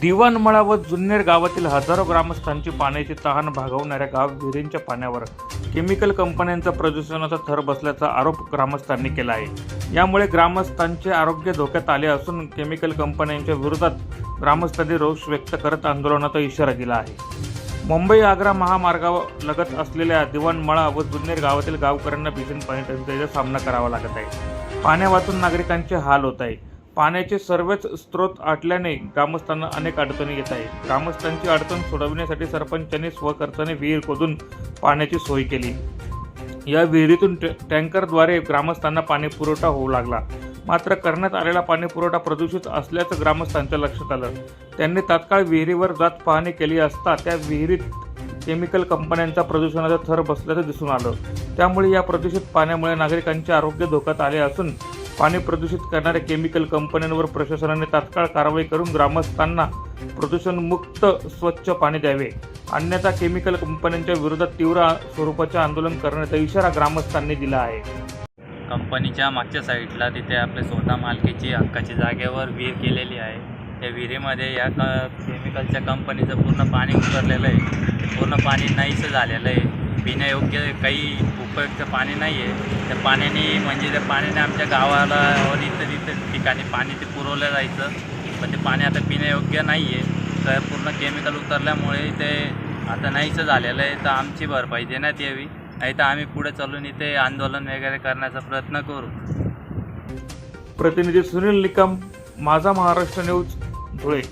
दिवाणमळा व जुन्नेर गावातील हजारो ग्रामस्थांची पाण्याची तहान भागवणाऱ्या गाव विहिरींच्या पाण्यावर. केमिकल कंपन्यांचा प्रदूषणाचा थर बसल्याचा आरोप ग्रामस्थांनी केला आहे. यामुळे ग्रामस्थांचे आरोग्य धोक्यात आले असून केमिकल कंपन्यांच्या विरोधात ग्रामस्थांनी रोष व्यक्त करत आंदोलनाचा इशारा दिला आहे. मुंबई आग्रा महामार्गावर लगत असलेल्या दिवाणमळा व जुन्नेर गावातील गावकऱ्यांना भीषण पाणी टंचाईचा सामना करावा लागत आहे. पाण्या वाचून नागरिकांचे हाल होत आहे. पाण्याचे सर्वच स्रोत आटल्याने ग्रामस्थांना अनेक अडचणी येत आहे ग्रामस्थांची अडचण सोडविण्यासाठी सरपंचांनी स्वखर्चाने विहीर खोदून पाण्याची सोय केली. या विहिरीतून ट- टँकरद्वारे ग्रामस्थांना पाणी पुरवठा होऊ लागला. मात्र करण्यात आलेला पाणी पुरवठा प्रदूषित असल्याचं ग्रामस्थांच्या लक्षात आलं. त्यांनी तात्काळ विहिरीवर जात पाहणी केली असता त्या विहिरीत केमिकल कंपन्यांचा प्रदूषणाचा थर बसल्याचं दिसून आलं. त्यामुळे या प्रदूषित पाण्यामुळे नागरिकांचे आरोग्य धोक्यात आले असून पाणी प्रदूषित करणाऱ्या केमिकल कंपन्यांवर प्रशासनाने तात्काळ कारवाई करून ग्रामस्थांना प्रदूषणमुक्त स्वच्छ पाणी द्यावे. अन्यथा केमिकल कंपन्यांच्या विरोधात तीव्र स्वरूपाचे आंदोलन करण्याचा इशारा ग्रामस्थांनी दिला आहे. कंपनीच्या मागच्या साईडला तिथे आपल्या स्वतः मालकीची हक्काची जागेवर विहीर केलेली आहे. त्या विहिरीमध्ये या क केमिकलच्या कंपनीचं पूर्ण पाणी उतरलेलं आहे. पूर्ण पाणी नाहीसं झालेलं आहे. पिण्यायोग्य काही उपयुक्त पाणी नाही आहे त्या पाण्याने म्हणजे त्या पाण्याने आमच्या गावाला वर इतर इतर ठिकाणी पाणी ते पुरवलं जायचं. पण ते पाणी आता पिण्यायोग्य नाही आहे तर पूर्ण केमिकल उतरल्यामुळे ते आता नाहीचं झालेलं आहे. तर आमची भरपाई देण्यात यावी. नाही तर आम्ही पुढे चालून इथे आंदोलन वगैरे करण्याचा प्रयत्न करू. प्रतिनिधी सुनील निकम माझा महाराष्ट्र न्यूज धुळे.